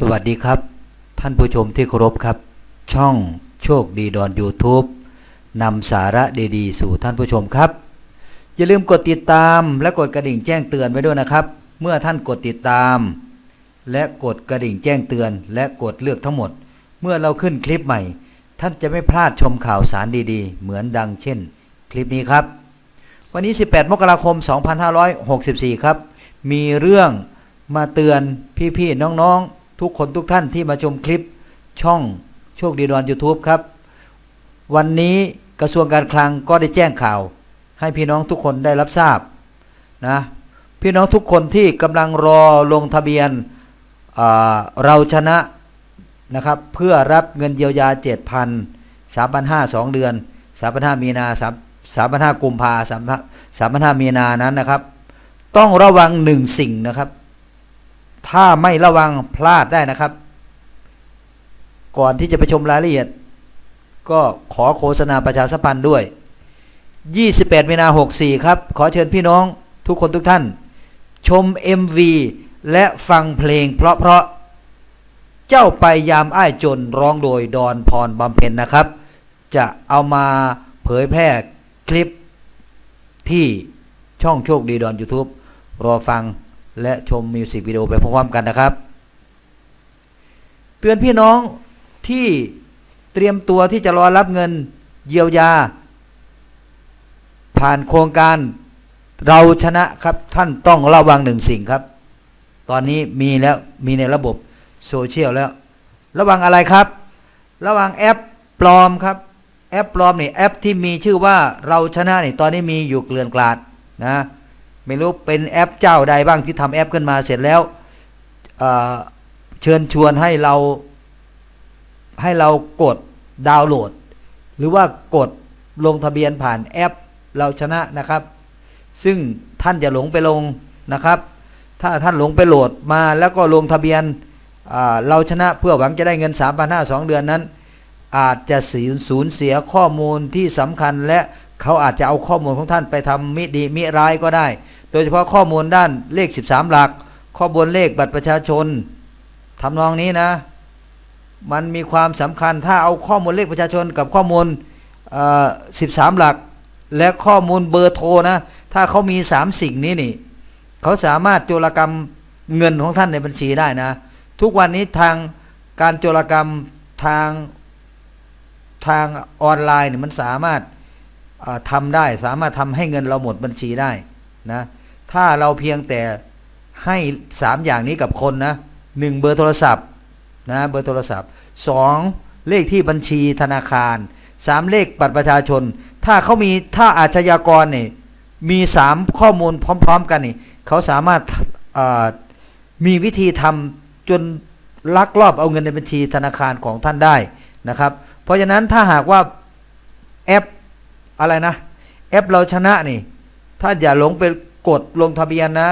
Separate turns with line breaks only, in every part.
สวัสดีครับ ท่านผู้ชมที่เคารพครับ ช่องโชคดีดอน YouTube นำสาระดีๆ สู่ท่านผู้ชมครับ อย่าลืมกดติดตามและกดกระดิ่งแจ้งเตือนไว้ด้วยนะครับ เมื่อท่านกดติดตาม และกดกระดิ่งแจ้งเตือน และกดเลือกทั้งหมด เมื่อเราขึ้นคลิปใหม่ ท่านจะไม่พลาดชมข่าวสารดีๆ เหมือนดังเช่น คลิปนี้ครับ วันนี้ 18 มกราคม 2564 ครับ มีเรื่องมาเตือนพี่ๆน้องๆ ทุกคนทุกท่านที่มาชมคลิปช่องโชคดีดอน YouTube ครับ วันนี้กระทรวงการคลังก็ได้แจ้งข่าว ให้พี่น้องทุกคนได้รับทราบนะพี่น้องทุกคนที่กำลังรอลงทะเบียนเราชนะนะครับเพื่อรับเงินเยียวยา 7,000 3,500 2เดือน 3,500 มีนา3 3,500 กุมภา3,500 มีนานั้นนะครับ ต้องระวังหนึ่งสิ่งนะครับ ถ้าไม่ระวังพลาดได้นะครับ ก่อนที่จะไปชมรายละเอียด ก็ขอโฆษณาประชาสัมพันธ์ด้วย 28 มีนา 64 ครับ ขอเชิญพี่น้องทุกคนทุกท่าน ชม MV และฟังเพลง เพราะๆเจ้าไปยามอ้ายจนร้องโดยดอนพรบำเพ็ญนะครับ จะเอามาเผยแพร่คลิปที่ช่องโชคดีดอน YouTube รอฟัง และชมมิวสิกวิดีโอไปพร้อมๆกันนะครับ เตือนพี่น้องที่เตรียมตัวที่จะรอรับเงินเยียวยา ผ่านโครงการเราชนะครับท่านต้องระวังหนึ่งสิ่งครับ ตอนนี้มีแล้วมีในระบบโซเชียลแล้ว ระวังอะไรครับ ระวังแอปปลอมครับแอปปลอมนี่แอปที่มีชื่อว่าเราชนะนี่ตอนนี้มีอยู่เกลื่อนกลาดนะ ไม่รู้เป็นแอปเจ้าใดบ้างที่ทำแอปขึ้นมาเสร็จแล้วเเชิญชวนให้เราให้เรากดดาวน์โหลด หรือว่ากดลงทะเบียนผ่านแอปเราชนะนะครับ ซึ่งท่านอย่าหลงไปลงนะครับ ถ้าท่านหลงไปโหลดมาแล้วก็ลงทะเบียนเราชนะเพื่อหวังจะได้เงิน 3 5 0 0 2เดือนนั้น อาจจะสูญสูญเสียข้อมูลที่สำคัญและเขาอาจจะเอาข้อมูลของท่านไปทำมิดีมิร้ายก็ได้ โดยเฉพาะข้อมูลด้านเลข 13 หลัก ข้อมูลเลขบัตรประชาชนทำนองนี้นะ มันมีความสำคัญถ้าเอาข้อมูลเลขประชาชนกับข้อมูลอ่อ13 หลัก และข้อมูลเบอร์โทรนะถ้าเขามี 3 สิ่งนี้นี่เขาสามารถโจรกรรมเงินของท่านในบัญชีได้นะ ทุกวันนี้ทางการโจรกรรมทางทางออนไลน์เนี่ยมันสามารถทำได้ สามารถทำให้เงินเราหมดบัญชีได้ นะถ้าเราเพียงแต่ให้สามอย่างนี้กับคนนะหนึ่งเบอร์โทรศัพท์นะเบอร์โทรศัพท์สองเลขที่บัญชีธนาคารสามเลขบัตรประชาชน ถ้าเขามีถ้าอาชญากรเนี่ยมีสามข้อมูลพร้อม ๆ กันนี่เขาสามารถมีวิธีทำจนลักลอบเอาเงินในบัญชีธนาคารของท่านได้นะครับ เพราะฉะนั้นถ้าหากว่าแอปอะไรนะแอปเราชนะนี่ ถ้าอย่าหลงไปกดลงทะเบียนนะ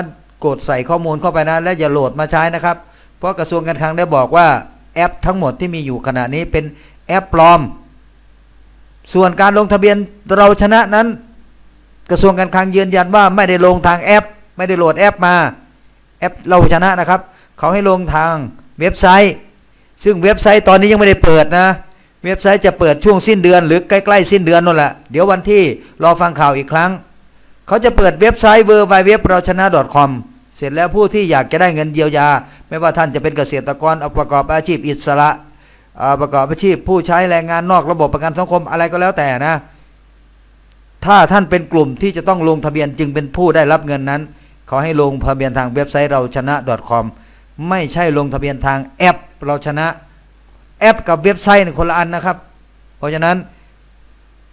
กดใส่ข้อมูลเข้าไปนะ และอย่าโหลดมาใช้นะครับ เพราะกระทรวงการคลังได้บอกว่าแอปทั้งหมดที่มีอยู่ขณะนี้เป็นแอปปลอม ส่วนการลงทะเบียนเราชนะนั้น กระทรวงการคลังยืนยันว่าไม่ได้ลงทางแอป ไม่ได้โหลดแอปมาแอปเราชนะนะครับ เขาให้ลงทางเว็บไซต์ ซึ่งเว็บไซต์ตอนนี้ยังไม่ได้เปิดนะ เว็บไซต์จะเปิดช่วงสิ้นเดือนหรือใกล้ๆสิ้นเดือนนั่นแหละ เดี๋ยววันที่รอฟังข่าวอีกครั้ง เขาจะเปิดเว็บไซต์ w w w เว็บเราชนะ .com เสร็จแล้วผู้ที่อยากจะได้เงินเยียวยา ไม่ว่าท่านจะเป็นเกษตรกรอประกอบอาชีพอิสระประกอบอาชีพ ผู้ใช้แรงงานนอกระบบประกันสังคมอะไรก็แล้วแต่นะ ถ้าท่านเป็นกลุ่มที่จะต้องลงทะเบียนจึงเป็นผู้ได้รับเงินนั้นเขาให้ลงทะเบียนทางเว็บไซต์เราชนะ .com ไม่ใช่ลงทะเบียนทางแอปเราชนะ แอปกับเว็บไซต์เนี่ยคนละอันนะครับ เพราะฉะนั้น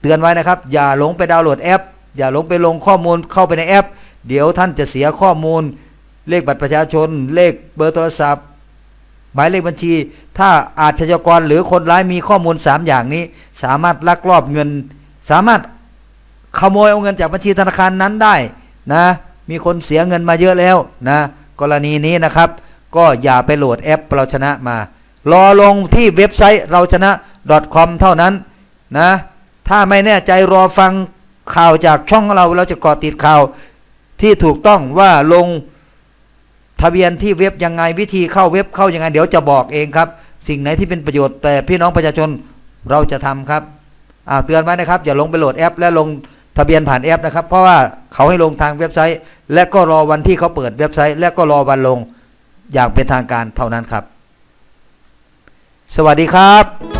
เตือนไว้นะครับ อย่าหลงไปดาวน์โหลดแอป อย่าหลงไปลงข้อมูลเข้าไปในแอป เดี๋ยวท่านจะเสียข้อมูล เลขบัตรประชาชน เลขเบอร์โทรศัพท์ หมายเลขบัญชี ถ้าอาชญากรหรือคนร้ายมีข้อมูล 3 อย่างนี้ สามารถลักลอบเงิน สามารถขโมยเอาเงินจากบัญชีธนาคารนั้นได้นะ มีคนเสียเงินมาเยอะแล้วนะ กรณีนี้นะครับ ก็อย่าไปโหลดแอปเราชนะมา รอลงที่เว็บไซต์เราชนะ .com เท่านั้นนะ ถ้าไม่แน่ใจรอฟัง ข่าวจากช่องเราเราจะเกาะติดข่าวที่ถูกต้องว่าลงทะเบียนที่เว็บยังไงวิธีเข้าเว็บเข้ายังไง เดี๋ยวจะบอกเองครับ สิ่งไหนที่เป็นประโยชน์แต่พี่น้องประชาชนเราจะทำครับอ่าเตือนไว้นะครับ อย่าลงไปโหลดแอป และลงทะเบียนผ่านแอปนะครับ เพราะว่าเขาให้ลงทางเว็บไซต์ และก็รอวันที่เขาเปิดเว็บไซต์ และก็รอวันลงอย่างเป็นทางการเท่านั้นครับ สวัสดีครับ